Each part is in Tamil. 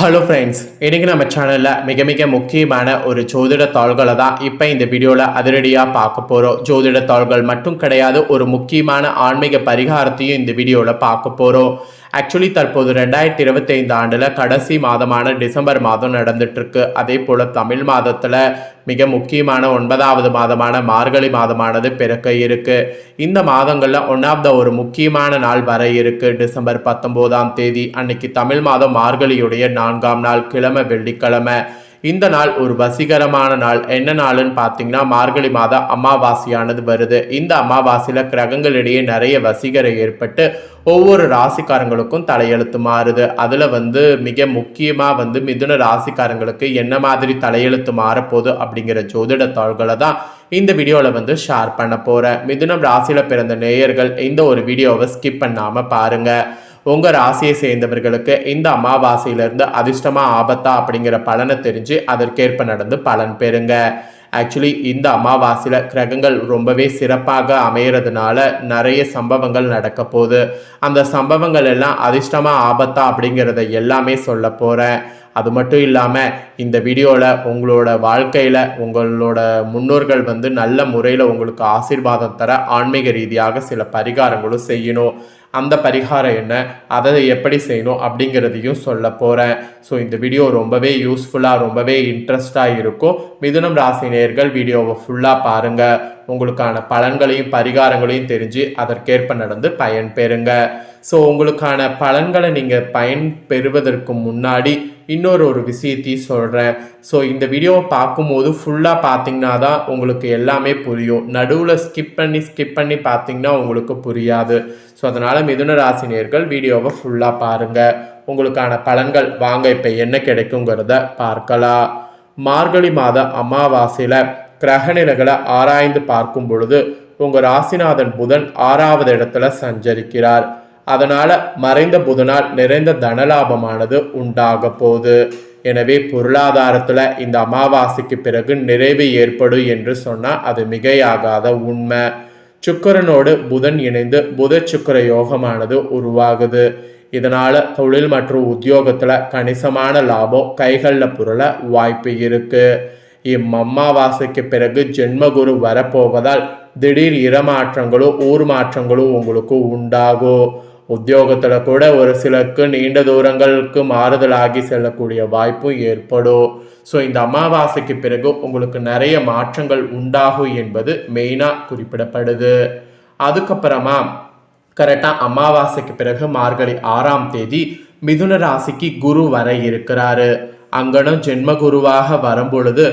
ஹலோ ஃப்ரெண்ட்ஸ் இன்றைக்கி நம்ம சேனலில் மிக மிக முக்கியமான ஒரு ஜோதிட தாள்களை தான் இப்போ இந்த வீடியோவில் அதிரடியாக பார்க்க போகிறோம் ஜோதிட தாள்கள் மட்டும் கிடையாது ஒரு முக்கியமான ஆன்மீக பரிகாரத்தையும் இந்த வீடியோவில் பார்க்க போகிறோம் ஆக்சுவலி தற்போது ரெண்டாயிரத்தி இருபத்தைந்து ஆண்டில் கடைசி மாதமான டிசம்பர் மாதம் நடந்துட்டுருக்கு. அதே போல் தமிழ் மாதத்தில் மிக முக்கியமான ஒன்பதாவது மாதமான மார்கழி மாதமானது பிறக்க இருக்கு. இந்த மாதங்களில் ஒன் ஆஃப் த ஒரு முக்கியமான நாள் வர இருக்கு. டிசம்பர் பத்தொம்போதாம் தேதி அன்னைக்கு தமிழ் மாதம் மார்கழியுடைய நான்காம் நாள் கிழமை வெள்ளிக்கிழமை. இந்த நாள் ஒரு வசீகரமான நாள். என்ன நாள்னு பார்த்தீங்கன்னா மார்கழி மாத அமாவாசையானது வருது. இந்த அமாவாசையில் கிரகங்களிடையே நிறைய வசீகரம் ஏற்பட்டு ஒவ்வொரு ராசிக்காரங்களுக்கும் தலையெழுத்து மாறுது. அதில் வந்து மிக முக்கியமாக வந்து மிதுன ராசிக்காரங்களுக்கு என்ன மாதிரி தலையெழுத்து மாறப்போகுது அப்படிங்கிற ஜோதிட தாள்களை தான் இந்த வீடியோவில் வந்து ஷேர் பண்ண போகிறேன் மிதுனம் ராசியில் பிறந்த நேயர்கள் இந்த ஒரு வீடியோவை ஸ்கிப் பண்ணாமல் பாருங்கள் உங்கள் ராசியை சேர்ந்தவர்களுக்கு இந்த அமாவாசையிலிருந்து அதிர்ஷ்டமா ஆபத்தா அப்படிங்கிற பலனை தெரிஞ்சு அதற்கேற்ப நடந்து பலன் பெறுங்க. ஆக்சுவலி இந்த அமாவாசையில் கிரகங்கள் ரொம்பவே சிறப்பாக அமையிறதுனால நிறைய சம்பவங்கள் நடக்க போகுது. அந்த சம்பவங்கள் எல்லாம் அதிர்ஷ்டமாக ஆபத்தா அப்படிங்கிறத எல்லாமே சொல்ல போகிறேன் அது மட்டும் இல்லாமல் இந்த வீடியோவில் உங்களோட வாழ்க்கையில் உங்களோட முன்னோர்கள் வந்து நல்ல முறையில் உங்களுக்கு ஆசீர்வாதம் தர ஆன்மீக ரீதியாக சில பரிகாரங்களும் செய்யணும். அந்த பரிகாரம் என்ன அதை எப்படி செய்யணும் அப்படிங்கிறதையும் சொல்ல போகிறேன் ஸோ இந்த வீடியோ ரொம்பவே யூஸ்ஃபுல்லாக ரொம்பவே இன்ட்ரெஸ்டாக இருக்கும். மிதுனம் ராசி நேர்கள் வீடியோவை ஃபுல்லாக பாருங்கள் உங்களுக்கான பலன்களையும் பரிகாரங்களையும் தெரிஞ்சு அதற்கேற்ப நடந்து பயன் பெறுங்கள் ஸோ உங்களுக்கான பலன்களை நீங்கள் பயன் பெறுவதற்கு முன்னாடி இன்னொரு ஒரு விஷயத்தையும் சொல்கிறேன் ஸோ இந்த வீடியோவை பார்க்கும்போது ஃபுல்லாக பார்த்தீங்கன்னா தான் உங்களுக்கு எல்லாமே புரியும். நடுவில் ஸ்கிப் பண்ணி ஸ்கிப் பண்ணி பார்த்தீங்கன்னா உங்களுக்கு புரியாது. ஸோ அதனால் மிதுன ராசினியர்கள் வீடியோவை ஃபுல்லாக பாருங்கள் உங்களுக்கான பலன்கள் வாங்க இப்போ என்ன கிடைக்குங்கிறத பார்க்கலாம். மார்கழி மாத அமாவாசையில் கிரகநிலைகளை ஆராய்ந்து பார்க்கும் பொழுது உங்கள் ராசிநாதன் புதன் ஆறாவது இடத்துல சஞ்சரிக்கிறார். அதனால மறைந்த புதனால் நிறைந்த தனலாபமானது உண்டாக போகுது. எனவே பொருளாதாரத்துல இந்த அமாவாசைக்கு பிறகு நிறைவு ஏற்படும் என்று சொன்னா அது மிகையாகாத உண்மை. சுக்கரனோடு புதன் இணைந்து புத சுக்கர யோகமானது உருவாகுது. இதனால தொழில் மற்றும் உத்தியோகத்துல கணிசமான லாபம் கைகளில் புரள வாய்ப்பு இருக்கு. இம்மம்மாவாசைக்கு பிறகு ஜென்மகுரு வரப்போவதால் திடீர் இடமாற்றங்களும் ஊர் மாற்றங்களும் உங்களுக்கு உண்டாகும். உத்தியோகத்தில் கூட ஒரு சிலருக்கு நீண்ட தூரங்களுக்கு மாறுதலாகி செல்லக்கூடிய வாய்ப்பும் ஏற்படும் ஸோ இந்த அமாவாசைக்கு பிறகு உங்களுக்கு நிறைய மாற்றங்கள் உண்டாகும் என்பது மெயினாக குறிப்பிடப்படுது. அதுக்கப்புறமா கரெக்டாக அமாவாசைக்கு பிறகு மார்கழி ஆறாம் தேதி மிதுன ராசிக்கு குரு வர இருக்கிறாரு. அங்கனம் ஜென்ம குருவாக வரும்பொழுது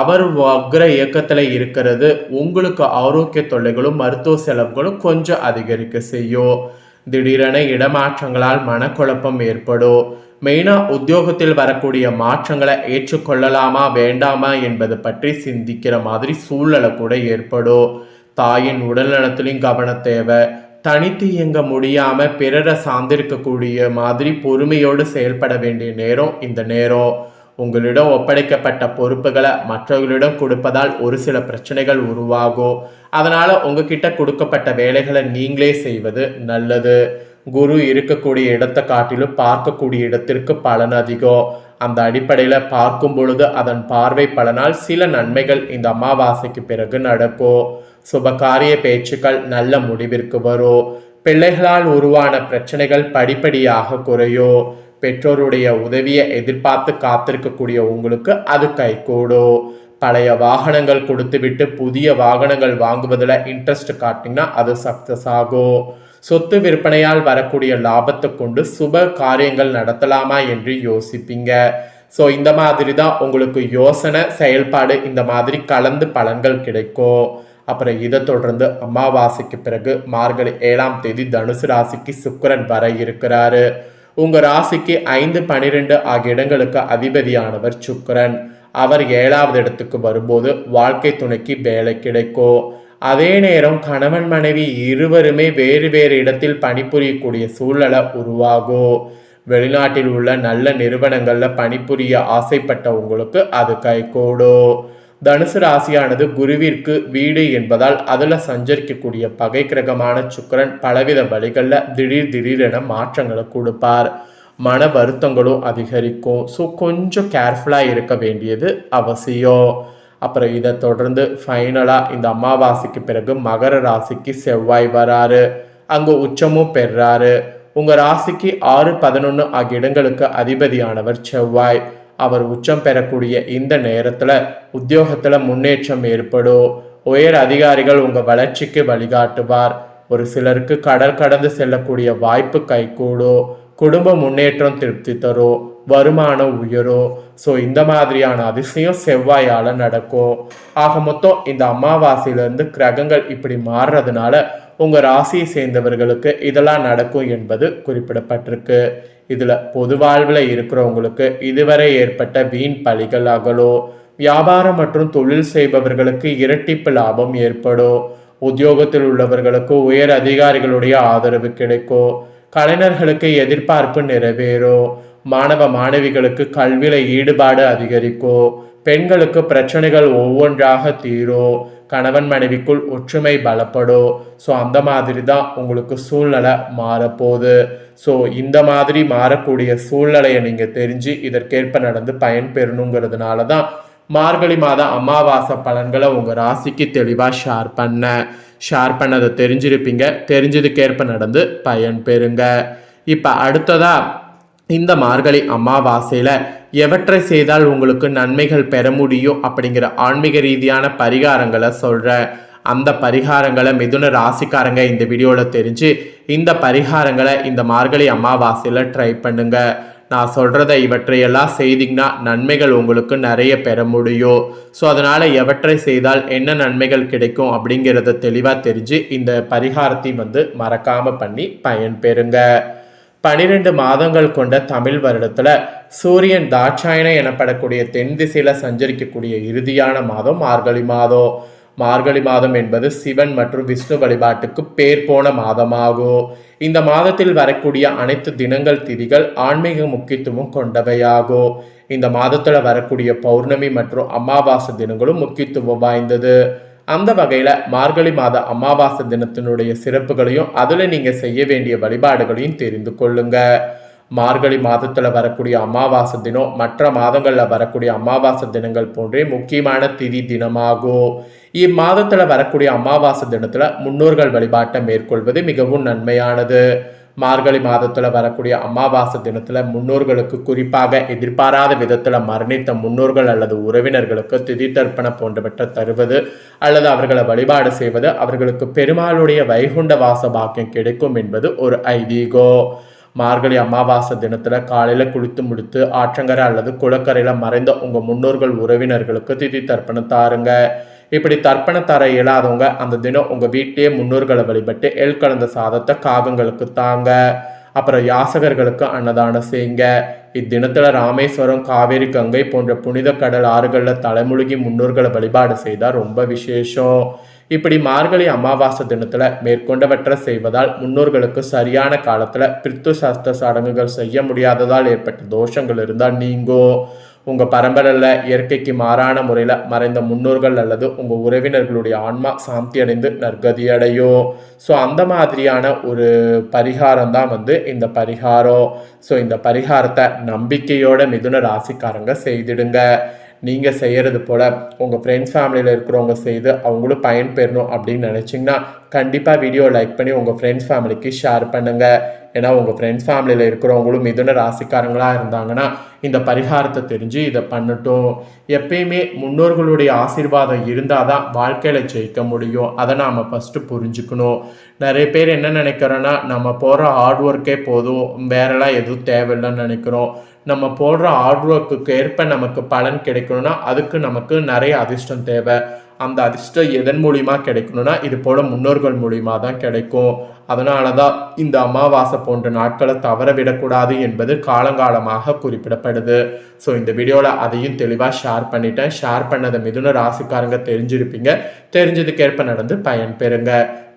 அவர் வக்ர இயக்கத்தில் இருக்கிறது. உங்களுக்கு ஆரோக்கிய தொல்லைகளும் மருத்துவ செலவுகளும் கொஞ்சம் அதிகரிக்க செய்யும். திடீரென இடமாற்றங்களால் மனக்குழப்பம் ஏற்படும் மெயினாக உத்தியோகத்தில் வரக்கூடிய மாற்றங்களை ஏற்றுக்கொள்ளலாமா வேண்டாமா என்பது பற்றி சிந்திக்கிற மாதிரி சூழ்நிலை கூட ஏற்படும் தாயின் உடல்நலத்திலையும் கவனம் தேவை. தனித்து இயங்க முடியாம பிறரை சார்ந்திருக்கக்கூடிய மாதிரி பொறுமையோடு செயல்பட வேண்டிய நேரம் இந்த நேரம். உங்களிடம் ஒப்படைக்கப்பட்ட பொறுப்புகளை மற்றவர்களிடம் கொடுப்பதால் ஒரு சில பிரச்சனைகள் உருவாகும் அதனால உங்ககிட்ட கொடுக்கப்பட்ட வேலைகளை நீங்களே செய்வது நல்லது. குரு இருக்கக்கூடிய இடத்தை காட்டிலும் பார்க்கக்கூடிய இடத்திற்கு பலன் அதிகம் அந்த அடிப்படையில் பார்க்கும் பொழுது அதன் பார்வை பலனால் சில நன்மைகள் இந்த அமாவாசைக்கு பிறகு நடக்கும் சுபகாரிய பேச்சுக்கள் நல்ல முடிவிற்கு வரும் பிள்ளைகளால் உருவான பிரச்சனைகள் படிப்படியாக குறையும் பெற்றோருடைய உதவியை எதிர்பார்த்து காத்திருக்கக்கூடிய உங்களுக்கு அது கைகூடும். பழைய வாகனங்கள் கொடுத்துவிட்டு புதிய வாகனங்கள் வாங்குவதில் இன்ட்ரெஸ்ட் காட்டிங்கன்னா அது சக்ஸஸ் ஆகும். சொத்து விற்பனையால் வரக்கூடிய லாபத்தை கொண்டு சுப காரியங்கள் நடத்தலாமா என்று யோசிப்பீங்க. ஸோ இந்த மாதிரி தான் உங்களுக்கு யோசனை செயல்பாடு இந்த மாதிரி கலந்து பலன்கள் கிடைக்கும். அப்புறம் இதை தொடர்ந்து அமாவாசைக்கு பிறகு மார்கழி ஏழாம் தேதி தனுசு ராசிக்கு சுக்கரன் வர இருக்கிறாரு. உங்க ராசிக்கு ஐந்து பனிரெண்டு ஆகிய இடங்களுக்கு அதிபதியானவர் சுக்கரன். அவர் ஏழாவது இடத்துக்கு வரும்போது வாழ்க்கை துணைக்கு வேலை கிடைக்கும். அதே நேரம் கணவன் மனைவி இருவருமே வேறு வேறு இடத்தில் பணிபுரியக்கூடிய சூழ்நிலை உருவாகும். வெளிநாட்டில் உள்ள நல்ல நிறுவனங்களில் பணிபுரிய ஆசைப்பட்ட உங்களுக்கு அது கைகூடும். தனுசு ராசியானது குருவிற்கு வீடு என்பதால் அதில் சஞ்சரிக்கக்கூடிய பகை கிரகமான சுக்கரன் பலவித வழிகளில் திடீர் திடீரென மாற்றங்களை கொடுப்பார். மன வருத்தங்களும் அதிகரிக்கும். ஸோ கொஞ்சம் கேர்ஃபுல்லாக இருக்க வேண்டியது அவசியம். அப்புறம் இதை தொடர்ந்து ஃபைனலாக இந்த அமாவாசைக்கு பிறகு மகர ராசிக்கு செவ்வாய் வராரு. அங்கே உச்சமும் பெறாரு. உங்கள் ராசிக்கு ஆறு பதினொன்று ஆகிய இடங்களுக்கு அதிபதியானவர் செவ்வாய். அவர் உச்சம் பெறக்கூடிய இந்த நேரத்தில் உத்தியோகத்தில் முன்னேற்றம் ஏற்படும். உயர் அதிகாரிகள் உங்கள் வளர்ச்சிக்கு வழிகாட்டுவார். ஒரு சிலருக்கு கடல் கடந்து செல்லக்கூடிய வாய்ப்பு கைகூடும். குடும்ப முன்னேற்றம் திருப்தி தரும். வருமானம் உயரும். ஸோ இந்த மாதிரியான அதிசயம் செவ்வாயால் நடக்கும். ஆக மொத்தம் இந்த அமாவாசையிலேருந்து கிரகங்கள் இப்படி மாறுறதுனால உங்கள் ராசியை சேர்ந்தவர்களுக்கு இதெல்லாம் நடக்கும் என்பது குறிப்பிடப்பட்டிருக்கு. இதில் பொது வாழ்வில் இருக்கிறவங்களுக்கு இதுவரை ஏற்பட்ட வீண் பழிகள் அகலோ வியாபாரம் மற்றும் தொழில் செய்பவர்களுக்கு இரட்டிப்பு லாபம் ஏற்படும் உத்தியோகத்தில் உள்ளவர்களுக்கு உயர் அதிகாரிகளுடைய ஆதரவு கிடைக்கும் கலைஞர்களுக்கு எதிர்பார்ப்பு நிறைவேறும் மாணவ மாணவிகளுக்கு கல்வியில ஈடுபாடு அதிகரிக்கும் பெண்களுக்கு பிரச்சனைகள் ஒவ்வொன்றாக தீரும் கணவன் மனைவிக்குள் ஒற்றுமை பலப்படும் ஸோ அந்த மாதிரி தான் உங்களுக்கு சூழ்நிலை மாறப்போகுது. ஸோ இந்த மாதிரி மாறக்கூடிய சூழ்நிலையை நீங்கள் தெரிஞ்சு இதற்கேற்ப நடந்து பயன்பெறணுங்கிறதுனால தான் மார்கழி மாத அமாவாசை பலன்களை உங்கள் ராசிக்கு தெளிவாக ஷேர் பண்ணேன் ஷேர் பண்ணதை தெரிஞ்சிருப்பீங்க. தெரிஞ்சதுக்கேற்ப நடந்து பயன் பெறுங்க. இப்போ அடுத்ததாக இந்த மார்கழி அமாவாசையில் எவற்றை செய்தால் உங்களுக்கு நன்மைகள் பெற முடியும் அப்படிங்கிற ஆன்மீக ரீதியான பரிகாரங்களை சொல்கிறேன் அந்த பரிகாரங்களை மிதுன ராசிக்காரங்க இந்த வீடியோவில் தெரிஞ்சு இந்த பரிகாரங்களை இந்த மார்கழி அமாவாசையில் ட்ரை பண்ணுங்க. நான் சொல்கிறத இவற்றையெல்லாம் செய்தீங்கன்னா நன்மைகள் உங்களுக்கு நிறைய பெற முடியும். ஸோ அதனால் எவற்றை செய்தால் என்ன நன்மைகள் கிடைக்கும் அப்படிங்கிறத தெளிவாக தெரிஞ்சு இந்த பரிகாரத்தையும் வந்து மறக்காமல் பண்ணி பயன்பெறுங்க. பனிரெண்டு மாதங்கள் கொண்ட தமிழ் வருடத்துல சூரியன் தாட்சாயண எனப்படக்கூடிய தென் திசையில சஞ்சரிக்கக்கூடிய இறுதியான மாதம் மார்கழி மாதம் மார்கழி மாதம் என்பது சிவன் மற்றும் விஷ்ணு வழிபாட்டுக்கு பேர் போன மாதமாகும் இந்த மாதத்தில் வரக்கூடிய அனைத்து தினங்கள் திதிகள் ஆன்மீக முக்கியத்துவம் கொண்டவையாகும் இந்த மாதத்துல வரக்கூடிய பௌர்ணமி மற்றும் அமாவாசை தினங்களும் முக்கியத்துவம் வாய்ந்தது. அந்த வகையில் மார்கழி மாத அமாவாசை தினத்தினுடைய சிறப்புகளையும் அதில் நீங்கள் செய்ய வேண்டிய வழிபாடுகளையும் தெரிந்து கொள்ளுங்க. மார்கழி மாதத்தில் வரக்கூடிய அமாவாசை தினம் மற்ற மாதங்களில் வரக்கூடிய அமாவாசை தினங்கள் போன்றே முக்கியமான திதி தினமாகும். இம்மாதத்தில் வரக்கூடிய அமாவாசை தினத்தில் முன்னோர்கள் வழிபாட்டை மேற்கொள்வது மிகவும் நன்மையானது. மார்கழி மாதத்தில் வரக்கூடிய அமாவாசை தினத்தில் முன்னோர்களுக்கு குறிப்பாக எதிர்பாராத விதத்தில் மரணித்த முன்னோர்கள் அல்லது உறவினர்களுக்கு திதி தர்ப்பணம் போன்றவற்றை தருவது அல்லது அவர்களை வழிபாடு செய்வது அவர்களுக்கு பெருமாளுடைய வைகுண்ட வாச பாக்கியம் கிடைக்கும் என்பது ஒரு ஐதீகோ. மார்கழி அமாவாசை தினத்தில் காலையில் குளித்து முடித்து ஆற்றங்கரை அல்லது குளக்கரையில் மறைந்த உங்கள் முன்னோர்கள் உறவினர்களுக்கு திதி தர்ப்பணம் தாருங்க. இப்படி தர்ப்பண தர இயலாதவங்க அந்த தினம் உங்கள் வீட்டிலேயே முன்னோர்களை வழிபட்டு எல் கலந்த சாதத்தை காகங்களுக்கு தாங்க அப்புறம் யாசகர்களுக்கு அன்னதானம் செய்யுங்க. இத்தினத்தில் ராமேஸ்வரம் காவேரி கங்கை போன்ற புனித கடல் ஆறுகளில் தலைமுழுகி முன்னோர்களை வழிபாடு செய்தால் ரொம்ப விசேஷம். இப்படி மார்கழி அமாவாசை தினத்தில் மேற்கொண்டவற்றை செய்வதால் முன்னோர்களுக்கு சரியான காலத்தில் பிரித்து சாஸ்திர சடங்குகள் செய்ய முடியாததால் ஏற்பட்ட தோஷங்கள் இருந்தால் நீங்கும் உங்கள் பரம்பரையில் இயற்கைக்கு மாறான முறையில் மறைந்த முன்னோர்கள் அல்லது உங்கள் உறவினர்களுடைய ஆன்மா சாந்தி அடைந்து நற்கதி அடையும் ஸோ அந்த மாதிரியான ஒரு பரிகாரம் தான் வந்து இந்த பரிகாரம். ஸோ இந்த பரிகாரத்தை நம்பிக்கையோட மிதுன ராசிக்காரங்க செய்திடுங்க. நீங்கள் செய்கிறது போல் உங்கள் ஃப்ரெண்ட்ஸ் ஃபேமிலியில் இருக்கிறவங்க செய்து அவங்களும் பயன்பெறணும் அப்படின்னு நினச்சிங்கன்னா கண்டிப்பாக வீடியோ லைக் பண்ணி உங்கள் ஃப்ரெண்ட்ஸ் ஃபேமிலிக்கு ஷேர் பண்ணுங்கள் ஏன்னா உங்கள் ஃப்ரெண்ட்ஸ் ஃபேமிலியில் இருக்கிறவங்களும் மிதுன ராசிக்காரங்களாக இருந்தாங்கன்னா இந்த பரிகாரத்தை தெரிஞ்சு இதை பண்ணட்டும். எப்பயுமே முன்னோர்களுடைய ஆசீர்வாதம் இருந்தால் தான் வாழ்க்கையில் ஜெயிக்க முடியும். அதை நாம் ஃபஸ்ட்டு புரிஞ்சுக்கணும். நிறைய பேர் என்ன நினைக்கிறோன்னா நம்ம போகிற ஹார்ட் ஒர்க்கே போதும். வேறெல்லாம் எதுவும் தேவையில்லைன்னு நினைக்கிறோம். நம்ம போடுற ஹார்ட் ஒர்க்குக்கு ஏற்ப நமக்கு பலன் கிடைக்கணும்னா அதுக்கு நமக்கு நிறைய அதிர்ஷ்டம் தேவை. அந்த அதிர்ஷ்டம் எதன் மூலியமா கிடைக்கணும்னா இது போல முன்னோர்கள் மூலியமா தான் கிடைக்கும். அதனால தான் இந்த அமாவாசை போன்ற நாட்களை தவற விடக்கூடாது என்பது காலங்காலமாக குறிப்பிடப்படுது. ஸோ இந்த வீடியோவில் அதையும் தெளிவாக ஷேர் பண்ணிட்டேன். ஷேர் பண்ணதை மிதுன ராசிக்காரங்க தெரிஞ்சிருப்பீங்க. தெரிஞ்சதுக்கேற்ப நடந்து பயன் பெறுங்க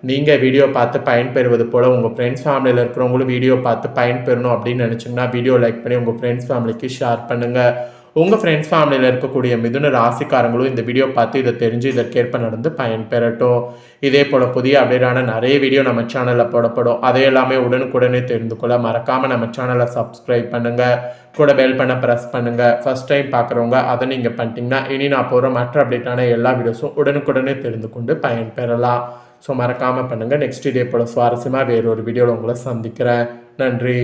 நீங்கள் வீடியோ பார்த்து பயன்பெறுவது போல் உங்கள் ஃப்ரெண்ட்ஸ் ஃபேமிலியில் இருக்கிறவங்களும் வீடியோ பார்த்து பயன்பெறணும் அப்படின்னு நினச்சிங்கன்னா வீடியோ லைக் பண்ணி உங்கள் ஃப்ரெண்ட்ஸ் ஃபேமிலிக்கு ஷேர் பண்ணுங்கள் உங்கள் ஃப்ரெண்ட்ஸ் ஃபேமிலியில் இருக்கக்கூடிய மிதுன ராசிக்காரங்களும் இந்த வீடியோ பார்த்து இதை தெரிஞ்சு இதற்கேற்ப நடந்து பயன்பெறட்டும். இதே போல் புதிய அப்டேட்டான நிறைய வீடியோ நம்ம சேனலில் போடப்படும். அதை எல்லாமே உடனுக்குடனே தெரிந்து கொள்ள மறக்காமல் நம்ம சேனலை சப்ஸ்கிரைப் பண்ணுங்கள் கூட பெல் பண்ண ப்ரெஸ் பண்ணுங்கள் ஃபஸ்ட் டைம் பார்க்குறவங்க அதை நீங்கள் பண்ணிட்டீங்கன்னா இனி நான் போகிற மற்ற அப்டேட்டான எல்லா வீடியோஸும் உடனுக்குடனே தெரிந்து கொண்டு பயன்பெறலாம். ஸோ மறக்காமல் பண்ணுங்கள் நெக்ஸ்ட் இதே போல் சுவாரஸ்யமாக வேறொரு வீடியோவில் உங்களை சந்திக்கிறேன். நன்றி.